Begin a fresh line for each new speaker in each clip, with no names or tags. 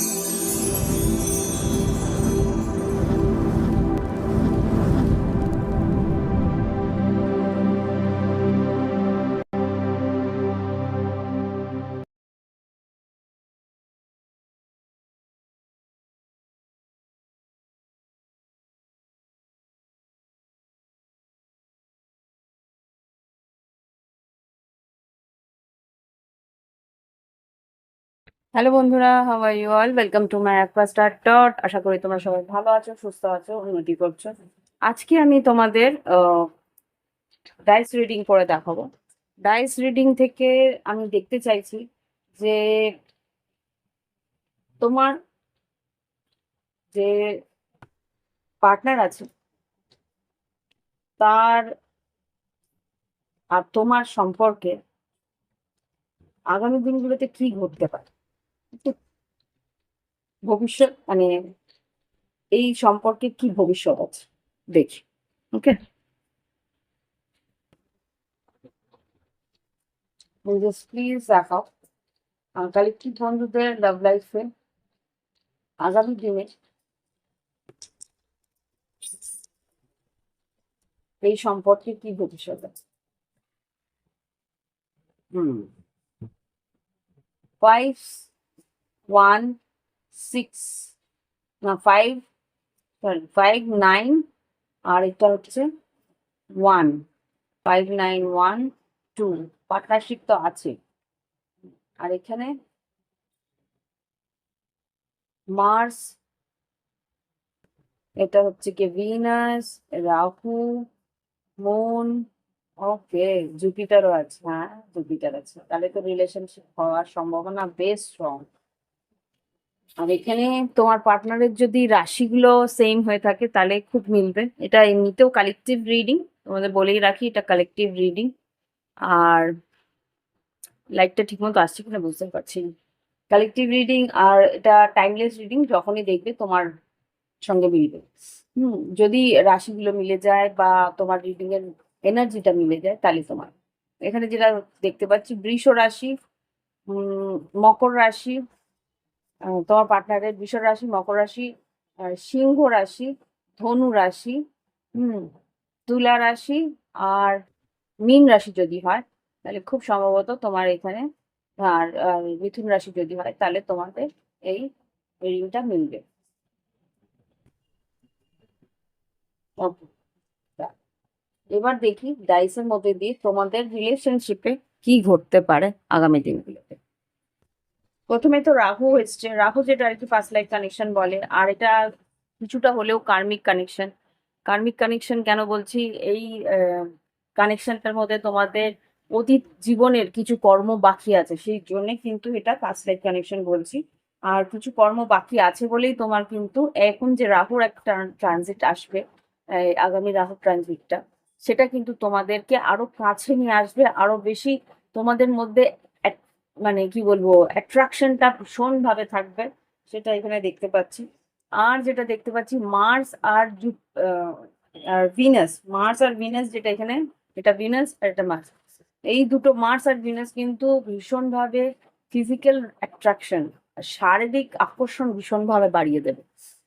Thank you. Hello বন্ধুরা how are you all welcome to my একপা star dot আশা করি তোমরা সবাই ভালো আছো, সুস্থ আছো, উন্নতি করছ। আজকে আমি তোমাদের ডাইস রিডিং করে দেখাবো। ডাইস রিডিং থেকে আমি দেখতে চাইছি যে তোমার যে পার্টনার আছে, তার আর তোমার সম্পর্কে আগামী দিনগুলোতে কি ঘটতে পারে? ভবিষ্যৎ মানে এই সম্পর্কে কি ভবিষ্যৎ আছে? দেখি ওকে প্লিজ দেখাও। কালেক্টিভ বন্ধুদের লাভ লাইফে আগামী দিনে এই সম্পর্কে কি ভবিষ্যৎ আছে? হুম ফাইভ ওয়ান সিক্স না ফাইভ সরি ফাইভ নাইন আর এটা হচ্ছে one five nine one two partnership তো আছে। আর এখানে মার্স এটা হচ্ছে কি ভিনাস রাহু মুন ওকে জুপিটারও আছে হ্যাঁ জুপিটার আছে। তাহলে তো রিলেশনশিপ হওয়ার সম্ভাবনা বেশ স্ট্রং আর এখানে তোমার পার্টনারের যদি রাশিগুলো সেম হয়ে থাকে, তাহলে খুব মিলবে। এটা এমনিতেও কালেকটিভ রিডিং তোমাদের বলেই রাখি, এটা কালেকটিভ রিডিং আর লাইটটা ঠিকমতো আসছে কিনা বুঝতে পারছি না। কালেকটিভ রিডিং আর এটা টাইমলেস রিডিং যখনই দেখবে তোমার সঙ্গে মিলবে। হুম, যদি রাশিগুলো মিলে যায় বা তোমার রিডিং এর এনার্জিটা মিলে যায়, তাহলে তোমার। এখানে যেটা দেখতে পাচ্ছি, বৃষ রাশি মকর রাশি তোমার পার্টনারের বৃষ রাশি, মকর রাশি সিংহ রাশি, ধনু রাশি, হুম, তুলা রাশি আর মীন রাশি যদি হয়, তাহলে খুব সম্ভবত তোমার এখানে আর মিথুন রাশি যদি হয়, তাহলে তোমাদের এই রিংটা মিলবে। এবার দেখি ডাইসের মধ্যে দিয়ে তোমাদের রিলেশনশিপে কি ঘটতে পারে আগামী দিনগুলোতে। প্রথমে তো রাহু এসছে। রাহু যেটা আর কি ফার্স্ট লাইফ কানেকশন বলে। আর এটা কিছুটা হলেও কার্মিক কানেকশন কার্মিক কানেকশন কেন বলছি? এই কানেকশনটার মধ্যে তোমাদের অতীত জীবনের কিছু কর্ম বাকি আছে। সেই জন্যে কিন্তু এটা ফার্স্ট লাইফ কানেকশন বলছি। আর কিছু কর্ম বাকি আছে বলেই তোমার কিন্তু এখন যে রাহুর একটা ট্রানজিট আসবে আগামী রাহু ট্রানজিটটা সেটা কিন্তু তোমাদেরকে আরও কাছে নিয়ে আসবে। আরও বেশি তোমাদের মধ্যে মানে কি বলব অ্যাট্রাকশনটা ভীষণ ভাবে থাকবে, সেটা এখানে দেখতে পাচ্ছি। আর যেটা দেখতে পাচ্ছি মার্স আর আর ভিনাস মার্স আর ভিনাস যেটা এখানে, এটা ভিনাস আর এটা মার্স এই দুটো মার্স আর ভিনাস কিন্তু ভীষণভাবে ফিজিক্যাল অ্যাট্রাকশন শারীরিক আকর্ষণ ভীষণভাবে বাড়িয়ে দেবে।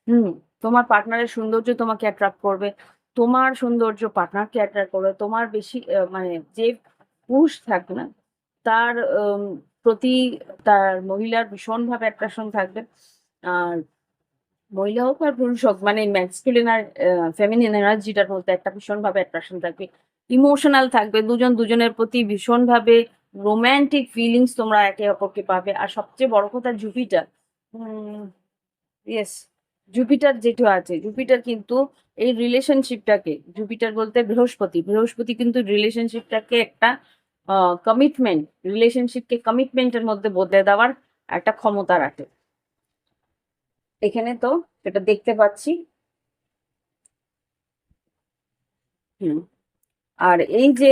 হুম, তোমার পার্টনারের সৌন্দর্য তোমাকে অ্যাট্রাক্ট করবে, তোমার সৌন্দর্য পার্টনারকে অ্যাট্রাক্ট করবে, তোমার বেশি মানে যে পুরুষ থাকবে না, তার প্রতি তার মহিলার ভীষণভাবে অ্যাট্রাকশন থাকবে। আর মহিলা হোক আর পুরুষ হোক মানে ম্যাক্সকুলিন আর ফেমিনিন এনার্জিটার মধ্যে একটা ভীষণভাবে অ্যাট্রাকশন থাকবে। ইমোশনাল থাকবে, দুজন দুজনের প্রতি ভীষণভাবে রোম্যান্টিক ফিলিংস তোমরা একে অপরকে পাবে। আর সবচেয়ে বড় কথা জুপিটার ইয়েস জুপিটার যেটা আছে জুপিটার কিন্তু এই রিলেশনশিপটাকে জুপিটার বলতে বৃহস্পতি বৃহস্পতি কিন্তু রিলেশনশিপটাকে একটা কমিটমেন্ট রিলেশনশিপকে কমিটমেন্টের মধ্যে বদলে দেওয়ার একটা ক্ষমতা রাখে। এখানে তো এটা দেখতে পাচ্ছি। হুম, আর এই যে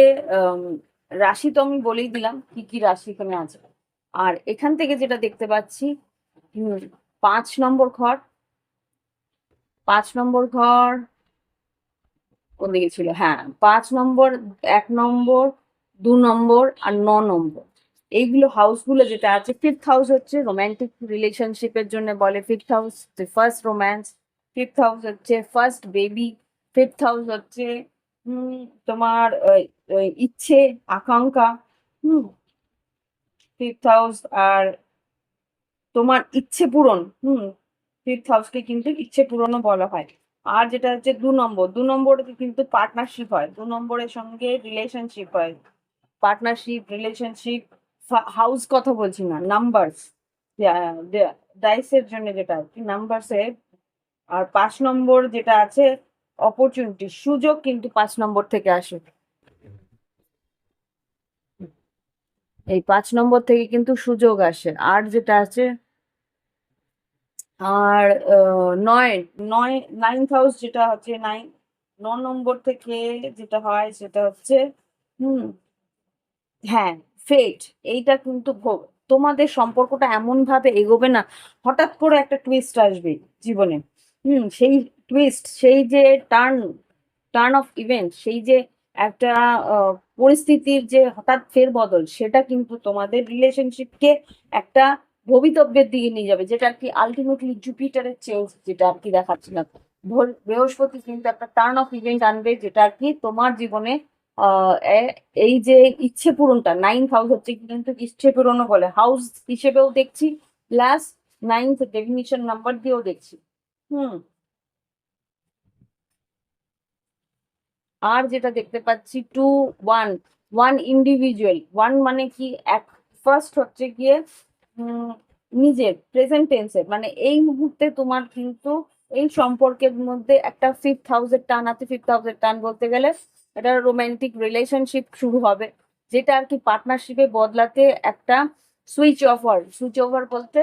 রাশি তো আমি বলেই দিলাম, কি কি রাশি এখানে আছে। আর এখান থেকে যেটা দেখতে পাচ্ছি পাঁচ নম্বর ঘর। পাঁচ নম্বর ঘর কোন দিকে ছিল? হ্যাঁ পাঁচ নম্বর, এক নম্বর দু নম্বর আর ন নম্বর। এইগুলো হাউসগুলো যেটা আছে ফিফথ হাউস হচ্ছে রোমান্টিক রিলেশনশিপের জন্য বলে। Fifth house first romance fifth house হচ্ছে ফার্স্ট বেবি ফিফথ হাউস হচ্ছে তোমার ইচ্ছে, আকাঙ্ক্ষা, হুম। ফিফথ হাউস আর তোমার ইচ্ছে পূরণ, হুম। ফিফথ হাউসকে কিন্তু ইচ্ছে পূরণও বলা হয়। আর যেটা হচ্ছে দু নম্বর, দু নম্বরে কিন্তু পার্টনারশিপ হয়। দু নম্বরের সঙ্গে রিলেশনশিপ হয়। পার্টনারশিপ রিলেশনশিপ হাউস কথা বলছি না নাম্বারস ডাইসের জন্য যেটা আর কি নাম্বারসে আর পাঁচ নম্বর যেটা আছে অপরচুনিটি সুযোগ কিন্তু পাঁচ নম্বর থেকে আসে। এই পাঁচ নম্বর থেকে কিন্তু সুযোগ আসে। আর যেটা আছে, আর নয় নয় নাইন্থ হাউস যেটা হচ্ছে নাইন ন নম্বর থেকে যেটা হয়, সেটা হচ্ছে, হুম হ্যাঁ ফেট এইটা কিন্তু তোমাদের সম্পর্কটা এমন ভাবে এগোবে না, হঠাৎ করে একটা টুইস্ট আসবে জীবনে। হুম, সেই টুইস্ট সেই যে টার্ন টার্ন অফ ইভেন্ট সেই যে একটা পরিস্থিতির যে হঠাৎ ফেরবদল সেটা কিন্তু তোমাদের রিলেশনশিপকে একটা ভবিতব্যের দিকে নিয়ে যাবে, যেটা আর কি আলটিমেটলি জুপিটারের চেঞ্জ যেটা আর কি দেখাচ্ছিলাম বৃহস্পতি কিন্তু একটা টার্ন অফ ইভেন্ট আনবে, যেটা আর কি তোমার জীবনে এই যে ইচ্ছে পূরণটা নাইন্থ হাউস হচ্ছে কিন্তু ইচ্ছে পূরণও বলে। হাউস হিসেবেও দেখছি প্লাস নাইন্থ ডেফিনিশন নাম্বার দিয়েও দেখছি। হুম। আর যেটা দেখতে পাচ্ছি two one one individual one মানে কি? এক ফার্স্ট হচ্ছে গিয়ে নিজের প্রেজেন্ট টেন্সের মানে এই মুহূর্তে তোমার কিন্তু এই সম্পর্কের মধ্যে একটা ফিফথ হাউসের টান আছে। ফিফথ হাউসের টান বলতে গেলে এটা রোমান্টিক রিলেশনশিপ শুরু হবে, যেটা আর কি পার্টনারশিপে বদলাতে একটা সুইচ ওভার সুইচ ওভার বলতে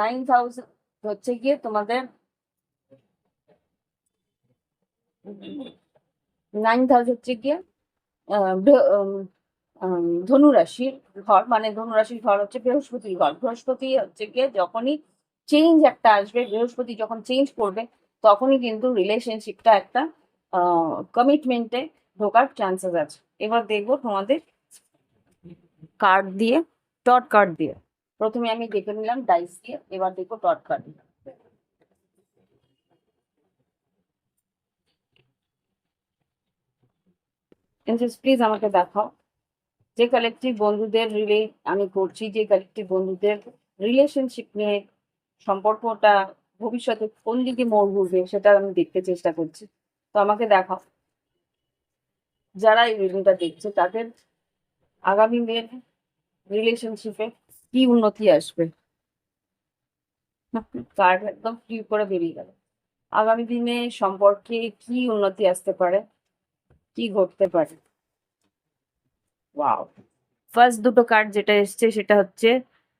নাইন থাউজেন্ড হচ্ছে গিয়ে তোমাদের নাইন থাউজেন্ড হচ্ছে গিয়ে ধনুরাশির ঘর মানে ধনুরাশির ঘর হচ্ছে বৃহস্পতির ঘর। বৃহস্পতি হচ্ছে গিয়ে যখনই চেঞ্জ একটা আসবে, বৃহস্পতি যখন চেঞ্জ করবে, তখনই কিন্তু রিলেশনশিপটা একটা কমিটমেন্টে ঢোকার চান্সেস আছে। এবার দেখব তোমাদের কার্ড দিয়ে টট কার্ড দিয়ে। প্রথমে আমি দেখে নিলাম ডাইস দিয়ে, এবার দেখব টট কার্ড প্লিজ আমাকে দেখাও। যে কালেকটিভ বন্ধুদের রিলে আমি করছি, যে কালেকটিভ বন্ধুদের রিলেশনশিপ নিয়ে সম্পর্কটা ভবিষ্যতে কোন দিকে মোড় ঘুরবে সেটা আমি দেখতে চেষ্টা করছি। আমাকে দেখাও। যারা এই রিডিংটা দেখছে, তাদের আগামী দিনের রিলেশনশিপে কি উন্নতি আসবে? কার্ড একদম ফ্রি করে বেরিয়ে গেল। আগামী দিনে সম্পর্কে কি উন্নতি আসতে পারে? কি ঘটতে পারে? ওয়াও ফার্স্ট দুটো কার্ড যেটা এসছে, সেটা হচ্ছে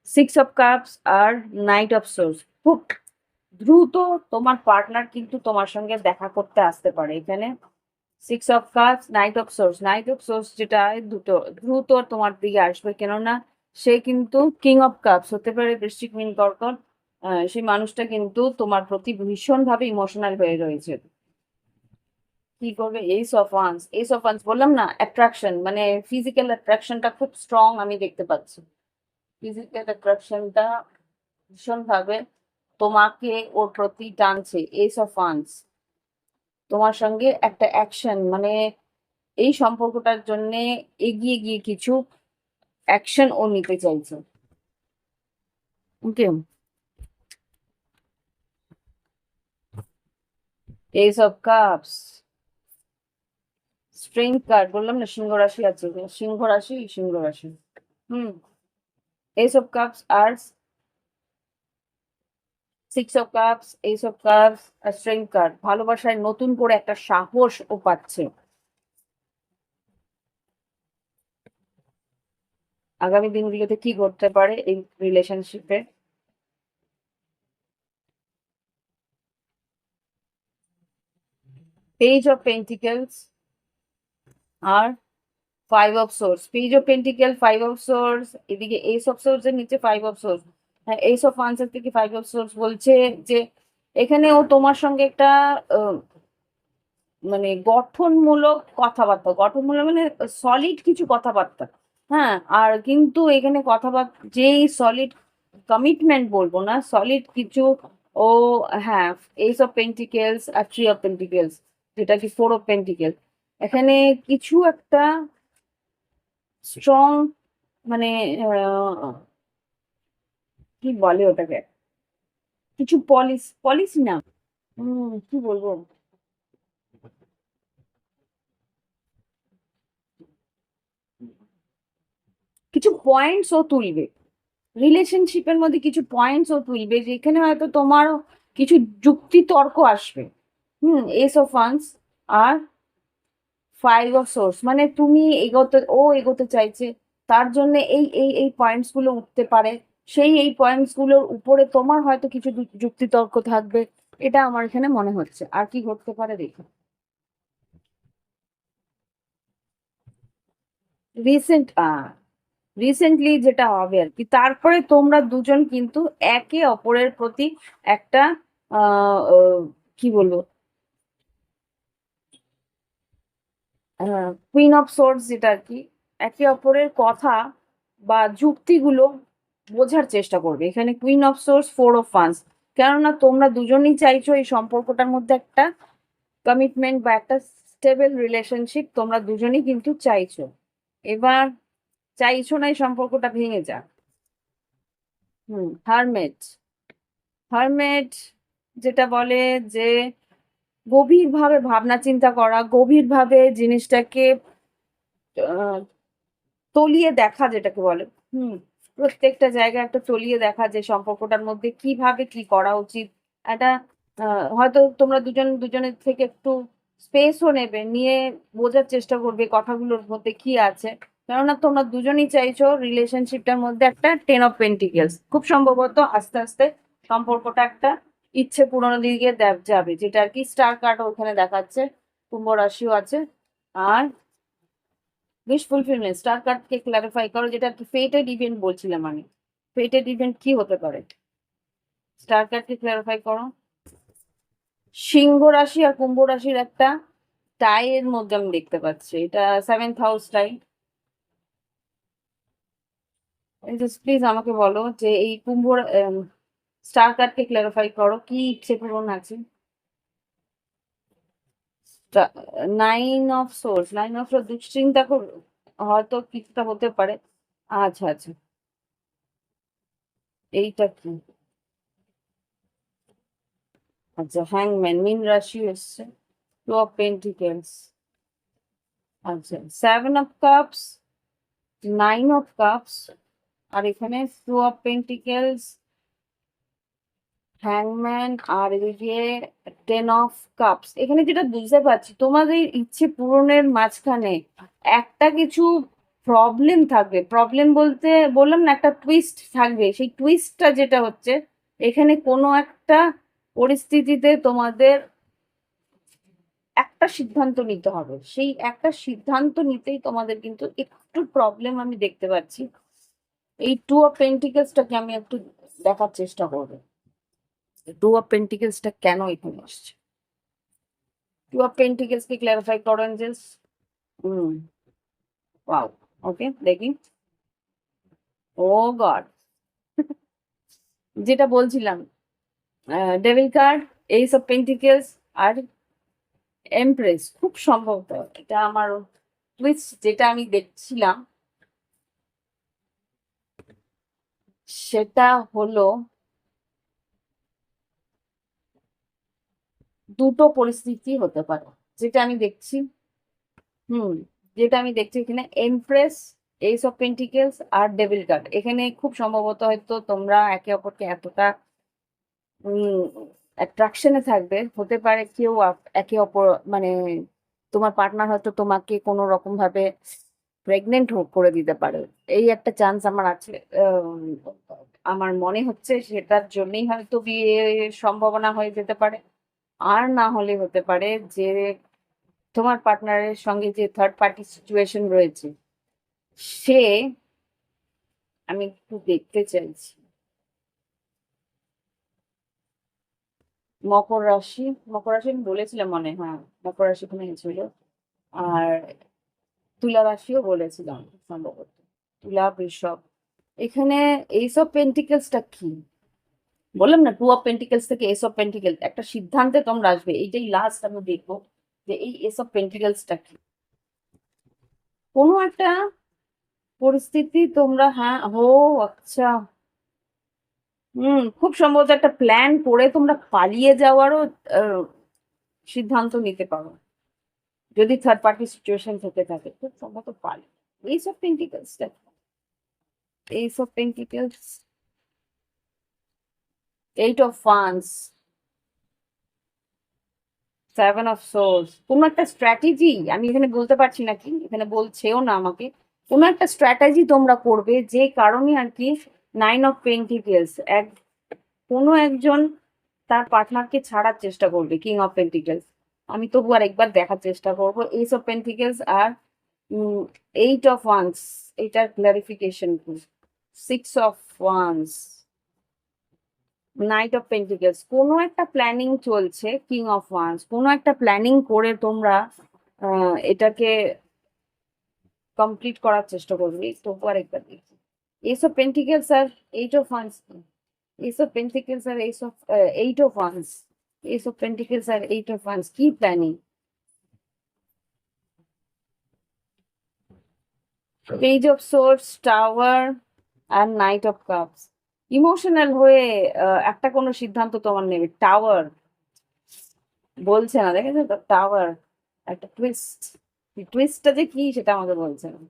সিক্স অফ কাপস আর নাইট অফ সোর্স খুব দ্রুত তোমার পার্টনার কিন্তু তোমার সঙ্গে দেখা করতে আসতে পারে এখানে। Six of cups knight of swords knight of swords যেটা দুটো, দ্রুত তোমার দিকে আসবে কেননা সে কিন্তু কিং অফ কাপস হতে পারে বৃশ্চিক মিন কর্কট। সেই মানুষটা কিন্তু তোমার প্রতি ভীষণভাবে ইমোশনাল হয়ে রয়েছে। কি করবে? Ace of wands ace of wands বললাম না অ্যাট্রাকশন মানে ফিজিক্যাল অ্যাট্রাকশনটা খুব স্ট্রং আমি দেখতে পাচ্ছি। ফিজিক্যাল অ্যাট্রাকশনটা ভীষণভাবে তোমাকে ওর প্রতি টানছে এইস অফ ওয়ান্স তোমার সঙ্গে একটা অ্যাকশন মানে এই সম্পর্কটার জন্য এগিয়ে গিয়ে কিছু অ্যাকশন ও নিতে চাইছে। Okay ace of cups strength card বললাম না, সিংহ রাশি আছে। সিংহ রাশি সিংহ রাশি। Hmm. Ace of cups R six of cups ace of cups R card ভালোবাসায় নতুন করে একটা সাহস ও পাচ্ছে। আগামী দিনগুলোতে কি ঘটতে পারে এই রিলেশনশিপে page of pentacles R five of swords page of pentacle five of swords এদিকে এইস অফ সোর্স এর নিচে ফাইভ অফ সোর্স হ্যাঁ এইস অফ আনসার থেকে ফাইভ অফ সোর্স বলছে যে এখানে ও তোমার সঙ্গে একটা মানে গঠনমূলক কথাবার্তা, গঠনমূলক মানে সলিড কিছু কথাবার্তা। হ্যাঁ আর কিন্তু এখানে কথাবার্তা, যেই সলিড কমিটমেন্ট বলব না সলিড কিছু, ও হ্যাঁ এইস অফ পেন্টিকেলস আর থ্রি অফ পেন্টিকেলস যেটা কি ফোর অফ পেন্টিকেল এখানে কিছু একটা স্ট্রং মানে কি বলে ওটাকে? কিছু পলিস পলিস না। হুম কি বলব? কিছু পয়েন্টস ও তুলবে। রিলেশনশিপের মধ্যে কিছু পয়েন্টস ও তুলবে যেখানে হয়তো তোমার কিছু যুক্তি তর্ক আসবে। হুম এস অফ ফান্স আর ফাইভ অফ সোর্স মানে তুমি এগোতে ও এগোতে চাইছে তার জন্য এই এই এই পয়েন্টসগুলো উঠতে পারে। সেই এই পয়েন্টসগুলোর উপরে তোমার হয়তো কিছু যু- যুক্তি থাকবে। এটা আমার এখানে মনে হচ্ছে। আর কি ঘটতে পারে দেখো। রিসেন্ট রিসেন্টলি যেটা হবে আর কি, তারপরে তোমরা দুজন কিন্তু একে অপরের প্রতি একটা কি বলব? কুইন অফ সোর্স যেটা আর কি, একে অপরের কথা বা যুক্তিগুলো বোঝার চেষ্টা করবে। এখানে queen of swords four of funds কেননা তোমরা দুজনেই চাইছো এই সম্পর্কটার মধ্যে একটা কমিটমেন্ট বা একটা স্টেবল রিলেশনশিপ তোমরা দুজনেই কিন্তু চাইছো। এবার চাইছো না এই সম্পর্কটা ভেঙে যাক। হুম হারমেট হারমেট যেটা বলে যে গভীরভাবে ভাবনা চিন্তা করা, গভীরভাবে জিনিসটাকে তলিয়ে দেখা যেটাকে বলে। হুম প্রত্যেকটা জায়গায় একটা তলিয়ে দেখা যে সম্পর্কটার মধ্যে কীভাবে কি করা উচিত। একটা হয়তো তোমরা দুজন, দুজনের থেকে একটু স্পেসও নেবে, নিয়ে বোঝার চেষ্টা করবে কথাগুলোর মধ্যে কি আছে। কেননা তোমরা দুজনই চাইছো রিলেশনশিপটার মধ্যে একটা টেন অফ পেন্টিকেলস খুব সম্ভবত আস্তে আস্তে সম্পর্কটা একটা ইচ্ছে পূরণের দিকে যাবে। যেটা আর কি স্টার কার্ড ওখানে দেখাচ্ছে, কুম্ভ রাশিও আছে। আর উইশ ফুলফিলমেন্ট স্টার কার্ডকে ক্লারিফাই করো, যেটা আর কি ফেটেড ইভেন্ট বলছিলাম আমি। ফেটেড ইভেন্ট কি হতে পারে? স্টার কার্ডকে ক্লারিফাই করো। সিংহ রাশি আর কুম্ভ রাশির একটা টাই এর মধ্যে আমি দেখতে পাচ্ছি। এটা সেভেন্থ হাউস টাই প্লিজ আমাকে বলো যে এই কুম্ভ স্টার কার্ডকে ক্লারিফাই করো, কি ইচ্ছে পূরণ আছে? Nine of swords nine of দুশ্চিন্তা কর হয়তো কিছুটা হতে পারে। আচ্ছা আচ্ছা। এইটা কি? আচ্ছা হ্যাংম্যান মিন রাশি এসছে। টু অফ পেন্টিকেলস আচ্ছা seven of cups nine of cups আর এখানে টু অফ পেন্টিকেলস হ্যাংম্যান আর এদিকে টেন অফ কাপস এখানে যেটা বুঝতে পারছি, তোমাদের ইচ্ছে পূরণের মাঝখানে একটা কিছু প্রবলেম থাকবে। প্রবলেম বলতে, বললাম না, একটা টুইস্ট থাকবে। সেই টুইস্টটা যেটা হচ্ছে, এখানে কোনো একটা পরিস্থিতিতে তোমাদের একটা সিদ্ধান্ত নিতে হবে। সেই একটা সিদ্ধান্ত নিতেই তোমাদের কিন্তু একটু প্রবলেম আমি দেখতে পাচ্ছি। এই টু অফ পেন্টিকেলসটাকে আমি একটু দেখার চেষ্টা করব। টু অফ পেন্টিকেলসটা কেন এখানে আসছে? টু অফ পেন্টিকেলস কে ক্লারিফাই এঞ্জেলস হুম ওকে দেখি। ও গড যেটা বলছিলাম devil card ace of pentacles R empress খুব সম্ভবত এটা আমার টুইস্ট যেটা আমি দেখছিলাম। সেটা হলো দুটো পরিস্থিতি হতে পারে। যেটা আমি দেখছি, হুম, যেটা আমি দেখছি এখানে এমপ্রেস এইস অফ পেন্টিকেলস আর ডেভিল কার্ড এখানে খুব সম্ভবত হয়তো তোমরা একে অপরকে এতটা অ্যাট্রাকশনে থাকবে। হতে পারে কেউ একে অপর মানে তোমার পার্টনার হয়তো তোমাকে কোনো রকম ভাবে প্রেগনেন্ট করে দিতে পারে। এই একটা চান্স আমার আছে আমার মনে হচ্ছে সেটার জন্যই হয়তো বিয়ের সম্ভাবনা হয়ে যেতে পারে। আর না হলে হতে পারে যে তোমার পার্টনারের সঙ্গে যে থার্ড পার্টি সিচুয়েশন রয়েছে, সে আমি একটু দেখতে চাইছি। মকর রাশি মকর রাশি আমি বলেছিলাম মনে হয়, মকর রাশি ওখানে ছিল আর তুলা রাশিও বলেছিলাম সম্ভবত। তুলা, বৃষভ, এখানে এইসব পেন্টিকেলসটা কি? বললাম না টু অফ পেন্টিকেলস থেকে এস অফ পেন্টিকেল একটা সিদ্ধান্তে তোমরা আসবে, এইটাই লাস্ট আমি দেখব যে এই এস অফ পেন্টিকেলসটা কি। কোনো একটা পরিস্থিতি তোমরা হ্যাঁ ও আচ্ছা। হুম, খুব সম্ভবত একটা প্ল্যান করে তোমরা পালিয়ে যাওয়ারও সিদ্ধান্ত নিতে পারো। যদি থার্ড পার্টি সিচুয়েশন থেকে থাকে, খুব সম্ভবত পালিয়ে ace of পেন্টিকেলসটা ace of pentacles eight of funds seven of swords কোনো একটা স্ট্র্যাটেজি আমি এখানে বলতে পারছি না কি, এখানে বলছেও না আমাকে। কোনো একটা স্ট্র্যাটেজি তোমরা করবে যে কারণে আর কি নাইন অফ পেন্টিকেলস এক, কোনো একজন তার পার্টনারকে ছাড়ার চেষ্টা করবে কিং অফ পেন্টিকেলস আমি তবু আর একবার দেখার চেষ্টা করব এইস অফ পেন্টিকেলস আর এইট অফ ওয়ান্স এইটার clarification six of wands knight of pentacles কোনো একটা প্ল্যানিং চলছে কিং অফ ওয়ান্স কোনো একটা প্ল্যানিং করে তোমরা এটাকে কমপ্লিট করার চেষ্টা করবে। তবু আর একবার দেখি। Ace of pentacles R eight of wands ace of pentacles R ace of eight of wands ace of pentacles R eight of wands কি planning page of swords tower R knight of cups emotional হয়ে একটা কোনো সিদ্ধান্ত তোমার নেবে tower বলছে না, দেখেছ তো? টাওয়ার, একটা টুইস্ট টুইস্টটা যে কি সেটা আমাকে বলছে না।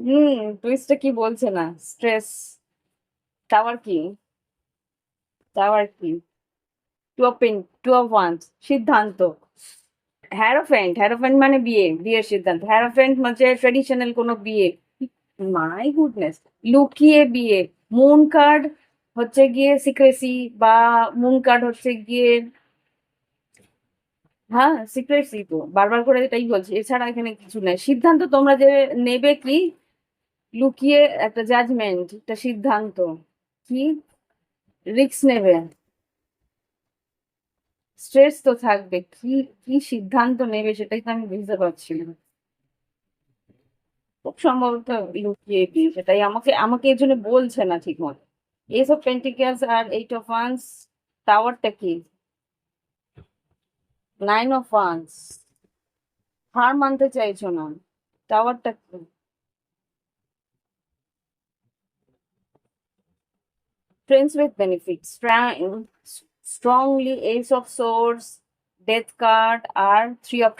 হুম টুইস্টটা কি বলছে না? স্ট্রেস টাওয়ার কি? টাওয়ার কি? Two of pen two of wands সিদ্ধান্ত। হ্যারোফেন্ট হ্যারোফেন্ট মানে বিয়ে, বিয়ের সিদ্ধান্ত। হ্যারোফেন্ট মানে ট্রেডিশনাল কোনো বিয়ে। মাই গুডনেস লুকিয়ে বিয়ে। মুন কার্ড হচ্ছে গিয়ে সিক্রেসি বা মুন কার্ড হচ্ছে গিয়ে হ্যাঁ সিক্রেসি তো। বারবার করে এটাই বলছি। এছাড়া এখানে কিছু নেই। সিদ্ধান্ত তোমরা যে নেবে কি? লুকিয়ে একটা জাজমেন্ট একটা সিদ্ধান্ত। কি? রিস্ক নেবে। স্ট্রেস তো থাকবে। কি কি সিদ্ধান্ত নেবে সেটাই তো আমি বুঝতে পারছি না। খুব সম্ভবত লুকিয়ে দিয়ে সেটাই আমাকে আমাকে এর জন্য বলছে না ঠিক মতো এস অফ পেন্টিকেলস আর এইট অফ ওয়ান্স টাওয়ারটা কি? নাইন অফ ওয়ান্স হার মানতে চাইছো না টাওয়ারটা কি? Friends with benefits strong, strongly ace of swords death card are three of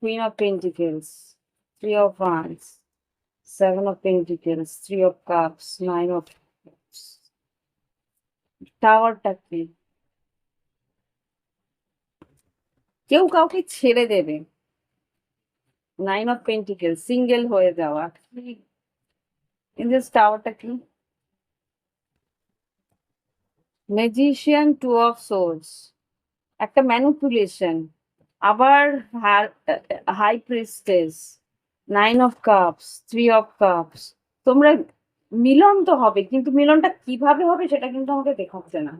queen of pentacles, three of wands, seven of pentacles, three of cups, nine of cups. টাওয়ারটা কি কেউ কাউকে ছেড়ে দেবে। নাইন অফ পেন্টিকেল সিঙ্গেল হয়ে যাওয়া। In this টাওয়ারটা কি ম্যাজিশিয়ান টু অফ সোর্স একটা ম্যানিপুলেশন আবার high priestess nine of cups three of cups তোমরা মিলন তো হবে, কিন্তু মিলনটা কীভাবে হবে সেটা কিন্তু আমাকে দেখাচ্ছে না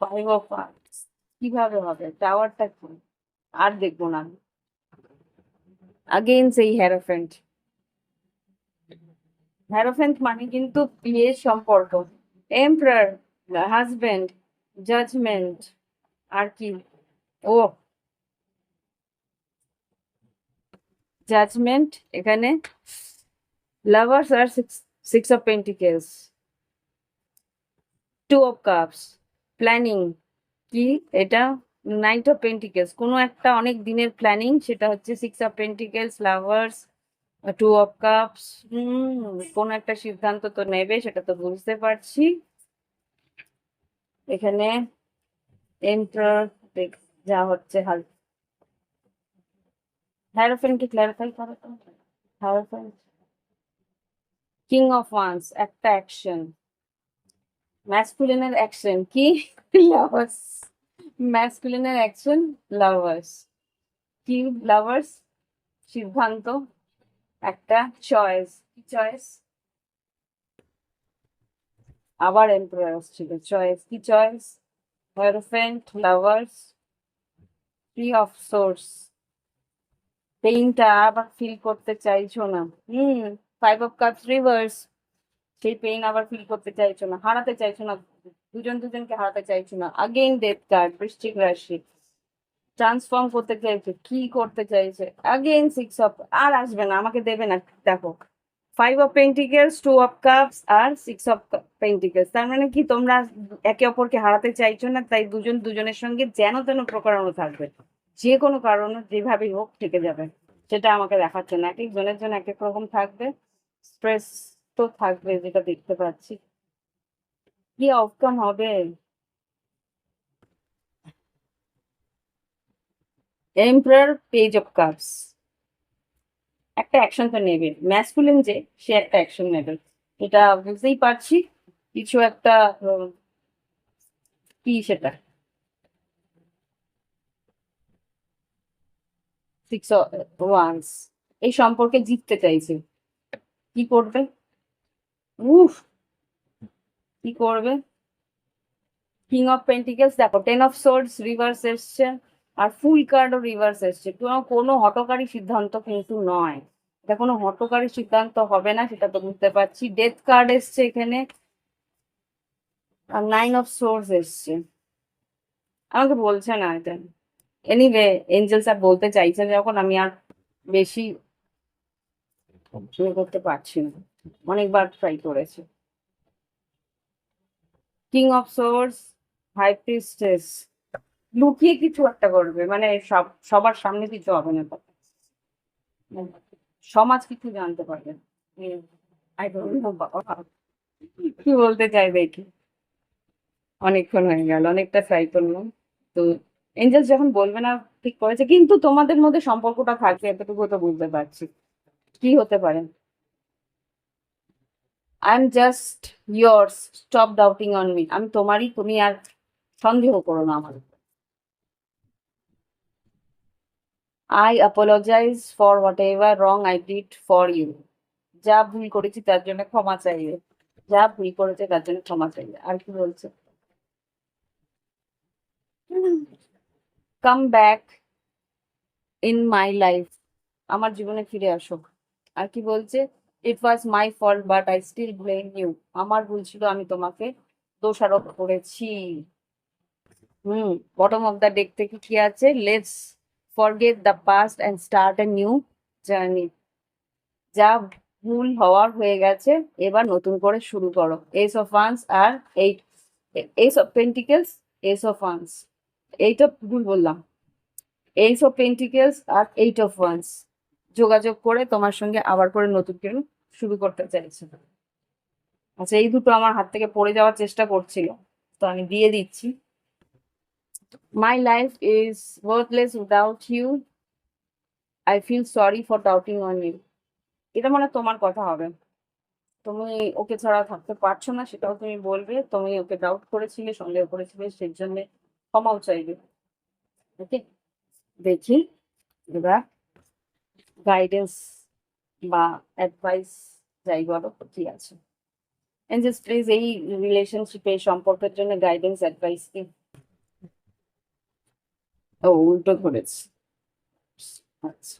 ফাইভ অফ কাপস কীভাবে হবে? টাওয়ারটা কি? আর দেখব না। আগেন সেই হ্যারোফেন্ট হ্যারোফেন্ট মানে কিন্তু বিয়ের সম্পর্ক। এমপ্রার হাজবেন্ড জাজমেন্ট আর কি? ও। জাজমেন্ট এখানে lovers R six of pentacles two of cups planning কি? এটা নাইট অফ পেন্টিকেলস কোনো একটা অনেক দিনের প্ল্যানিং সেটা হচ্ছে six of pentacles lovers two of cups কোনো একটা সিদ্ধান্ত তো নেবে, সেটা তো বুঝতে পারছি। এখানে এন্টার যা হচ্ছে হাল। হ্যারোফেনকে ক্ল্যারিফাই করো তো। হ্যারোফেন কিং অফ ওয়ান্স একটা অ্যাকশন ম্যাসকুলিনের অ্যাকশন কি? লাভার্স ম্যাসকুলিনের অ্যাকশন লাভার্স কি লাভার্স সিদ্ধান্ত, একটা চয়েস কি চয়েস আবার এম্পায়ার ছিল চয়েস কি choice hierophant lovers three of swords পেইনটা আবার ফিল করতে চাইছো না। Hmm five of cups reverse সেই পেইন আবার ফিল করতে চাইছো না, হারাতে চাইছো না। দুজন দুজনকে হারাতে চাইছো না। আগেইন ডেথ কার্ড বৃশ্চিক রাশি। ট্রান্সফর্ম করতে চাইছে, কি করতে চাইছে? আগেইন সিক্স অফ আর আসবে না, আমাকে দেবে না, দেখো। Five of pentacles two of cups R six of pentacles তার মানে কি? তোমরা একে অপরকে হারাতে চাইছো না, তাই দুজন দুজনের সঙ্গে যেন তেন প্রকারণ থাকবে। যে কোনো কারণে যেভাবেই হোক, থেকে যাবে। সেটা আমাকে দেখাচ্ছে না। এক একজনের জন্য এক এক রকম থাকবে। স্ট্রেস তো থাকবে, যেটা দেখতে পাচ্ছি। কি আউটকাম হবে? এমপ্রার পেজ অফ কাপস একটা অ্যাকশন তো নেবে ম্যাসকুলিন যে, সে একটা অ্যাকশন নেবে। এটা বুঝতেই পারছি, কিছু একটা কি সেটা? সিক্স এই সম্পর্কে জিততে চাইছে। কি করবে? উফ! কি করবে? কিং অফ পেন্টিকেলস দেখো টেন অফ সোর্ডস রিভার্স এসছে। আর ফুল কার্ডও রিভার্স এসছে। কোনো কোনো হটকারী সিদ্ধান্ত কিন্তু নয়। এটা কোনো হটকারী সিদ্ধান্ত হবে না, সেটা তো বুঝতে পারছি। ডেথ কার্ড এসছে এখানে। আর নাইন অফ সোর্স এসছে। আমাকে বলছে না এটা। এনিওয়ে এঞ্জেলস আর বলতে চাইছে যখন আমি আর বেশি ইয়ে করতে পারছি না। অনেকবার ট্রাই করেছে। King of swords high priestess লুকিয়ে কিছু একটা করবে মানে সব, সবার সামনে কিছু হবে না। সমাজ কিছু জানতে পারবে কি বলতে চাইবে কি? অনেকক্ষণ হয়ে গেল, অনেকটা ট্রাই করলাম। তো এঞ্জেলস যখন বলবে না, ঠিক করেছে। কিন্তু তোমাদের মধ্যে সম্পর্কটা থাকবে এতটুকু তো বুঝতে পারছি। কি হতে পারে? I am just yours stop doubting on me আমি তোমারই তুমি আর সন্দেহ করো না আমার উপর। I apologise for whatever wrong I did for you যা ভুল করেছি তার জন্য ক্ষমা চাইবে। যা ভুল করেছে তার জন্য ক্ষমা চাইবে। আর কি বলছে? Come back in my life আমার জীবনে ফিরে আসো। আর কি বলছে? It was my fault but I still blame you আমার ভুল ছিল, আমি তোমাকে দোষারোপ করেছি। Hmm bottom of the deck থেকে কি আছে? Let's forget the past and start a new journey যা ভুল হওয়ার হয়ে গেছে, এবার নতুন করে শুরু করো। Ace of wands R eight ace of pentacles ace of wands এইটা ভুল বললাম। এইস অফ পেন্টিকেলস আর এইট অফ ওয়ান্স যোগাযোগ করে তোমার সঙ্গে আবার করে নতুন করে শুরু করতে চাইছে। আচ্ছা এই দুটো আমার হাত থেকে পড়ে যাওয়ার চেষ্টা করছিল। তো আমি দিয়ে দিচ্ছি। My life is worthless without you I feel sorry for doubting on you এটা মানে তোমার কথা হবে। তুমি ওকে ছাড়া থাকতে পারছ না, সেটাও তুমি বলবে। তুমি ওকে ডাউট করেছিলে, সন্দেহ করেছিলে সেই জন্য ক্ষমাও চাইবে। ওকে দেখি। এবার গাইডেন্স বা অ্যাডভাইস যাই বলো, কি আছে? এঞ্জেলস প্লিজ এই রিলেশনশিপে সম্পর্কের জন্য গাইডেন্স অ্যাডভাইস কি? ও, উল্টো ধরেছে। আচ্ছা।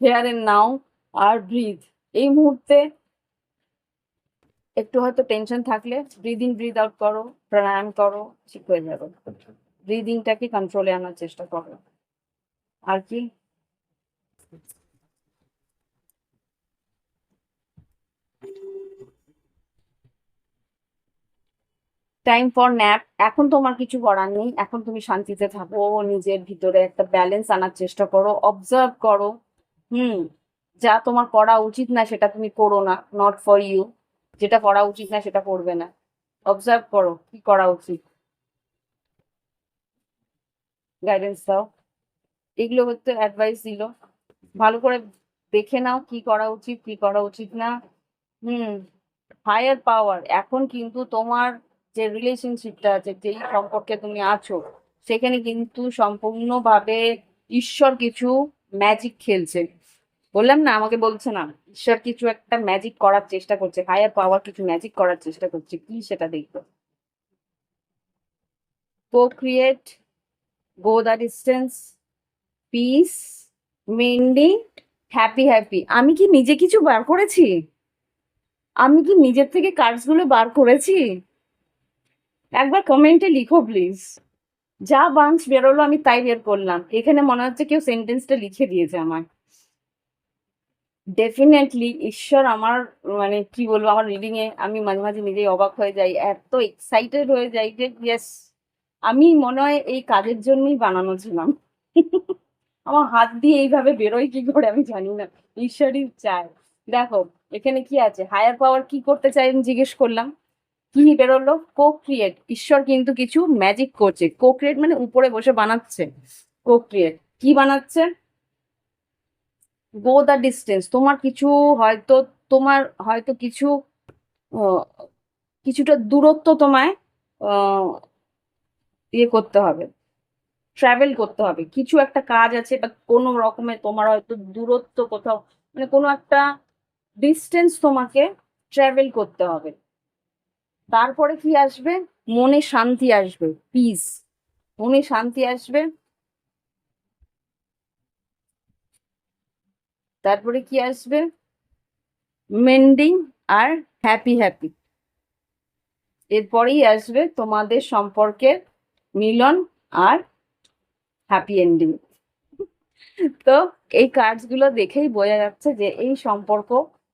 হেয়ার এন্ড নাও আর ব্রিথ এই মুহূর্তে একটু হয়তো টেনশন থাকলে ব্রিদিং ব্রিদ আউট করো, প্রাণায়াম করো, ঠিক হয়ে যাবে। ব্রিদিংটাকে কন্ট্রোলে আনার চেষ্টা করো। আর কি? টাইম ফর ন্যাপ এখন তোমার কিছু করার নেই। এখন তুমি শান্তিতে থাকো, নিজের ভিতরে একটা ব্যালেন্স আনার চেষ্টা করো। অবজার্ভ করো। হুম, যা তোমার করা উচিত না সেটা তুমি করো না। নট ফর ইউ যেটা করা উচিত না সেটা করবে না। অবজার্ভ করো কি করা উচিত। গাইডেন্স দাও। এগুলো হচ্ছে অ্যাডভাইস দিল। ভালো করে দেখে নাও কি করা উচিত, কি করা উচিত না। হুম হায়ার পাওয়ার এখন কিন্তু তোমার যে রিলেশনশিপটা আছে, যেই সম্পর্কে তুমি আছো, সেখানে কিন্তু সম্পূর্ণভাবে ঈশ্বর কিছু ম্যাজিক খেলছে। বললাম না, আমাকে বলছে না, ঈশ্বর কিছু একটা ম্যাজিক করার চেষ্টা করছে হায়ার পাওয়ার কিছু ম্যাজিক করার চেষ্টা করছে, কি সেটা দেখব? Co create go the distance, peace happy happy আমি কি নিজে কিছু বার করেছি? আমি কি নিজের থেকে কার্ডসগুলো বার করেছি? একবার কমেন্টে লিখো প্লিজ যা বাঞ্চ বেরোলো আমি তাই বের করলাম। এখানে মনে হচ্ছে কেউ সেন্টেন্সটা লিখে দিয়েছে আমার ডেফিনেটলি ঈশ্বর আমার মানে কি বলব, আমার রিডিং এ আমি মাঝে মাঝে নিজেই অবাক হয়ে যাই, এত এক্সাইটেড হয়ে যাই যে ইয়েস আমি মনে হয় এই কাজের জন্যই বানানো ছিলাম। আমার হাত দিয়ে এইভাবে বেরোয় কি করে আমি জানি না। ঈশ্বরই চায়। দেখো, এখানে কি আছে? হায়ার পাওয়ার কি করতে চাই আমি জিজ্ঞেস করলাম। কি বেরোলো? কো ক্রিয়েট ঈশ্বর কিন্তু কিছু ম্যাজিক করছে। কো ক্রিয়েট মানে উপরে বসে বানাচ্ছে। কো ক্রিয়েট কি বানাচ্ছে? গো দ্য ডিস্টেন্স তোমার কিছু হয়তো, তোমার হয়তো কিছু কিছুটা দূরত্ব তোমায় ইয়ে করতে হবে। ট্রাভেল করতে হবে। কিছু একটা কাজ আছে বা কোনো রকমের তোমার হয়তো দূরত্ব কোথাও মানে কোনো একটা ডিস্টেন্স তোমাকে ট্রাভেল করতে হবে। তারপরে কি আসবে? মনে শান্তি আসবে পিস মনে শান্তি আসবে। তারপরে কি আসবে? মেন্ডিং আর হ্যাপি হ্যাপি এরপরেই আসবে তোমাদের সম্পর্কের মিলন আর হ্যাপি এন্ডিং তো এই কার্ডসগুলো দেখেই বোঝা যাচ্ছে যে এই সম্পর্ক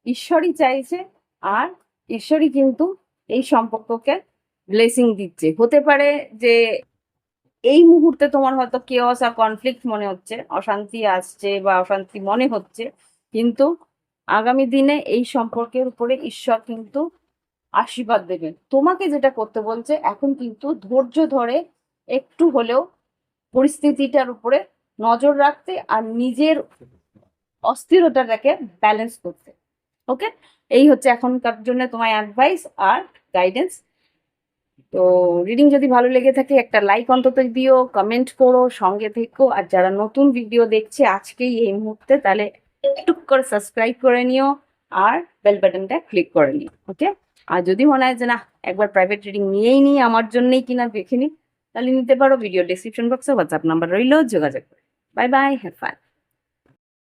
ঈশ্বরই চাইছে আর ঈশ্বরই কিন্তু এই সম্পর্ককে ব্লেসিং দিচ্ছে। হতে পারে যে এই মুহূর্তে তোমার হয়তো কেওস আর কনফ্লিক্ট মনে হচ্ছে, অশান্তি আসছে বা অশান্তি মনে হচ্ছে, কিন্তু আগামী দিনে এই সম্পর্কের উপরে ঈশ্বর কিন্তু আশীর্বাদ দেবেন। তোমাকে যেটা করতে বলছে, এখন কিন্তু ধৈর্য ধরে একটু হলেও পরিস্থিতিটার উপরে নজর রাখতে আর নিজের অস্থিরতাটাকে ব্যালেন্স করতে। ওকে এই হচ্ছে এখনকার জন্য তোমার অ্যাডভাইস আর গাইডেন্স তো রিডিং যদি ভালো লেগে থাকে, একটা লাইক অন্তত দিও কমেন্ট করো, সঙ্গে থেকো। আর যারা নতুন ভিডিও দেখছে আজকেই এই মুহূর্তে, তাহলে টুক করে সাবস্ক্রাইব করে নিও আর বেল বাটনটা ক্লিক করে নিও ওকে আর যদি মনে হয় যে না, একবার প্রাইভেট রিডিং নিয়েই নিই আমার জন্যই কিনা দেখে নিই তাহলে নিতে পারো। ভিডিও ডিসক্রিপশন বক্সে হোয়াটসঅ্যাপ নাম্বার রইল, যোগাযোগ করে। Bye bye have fun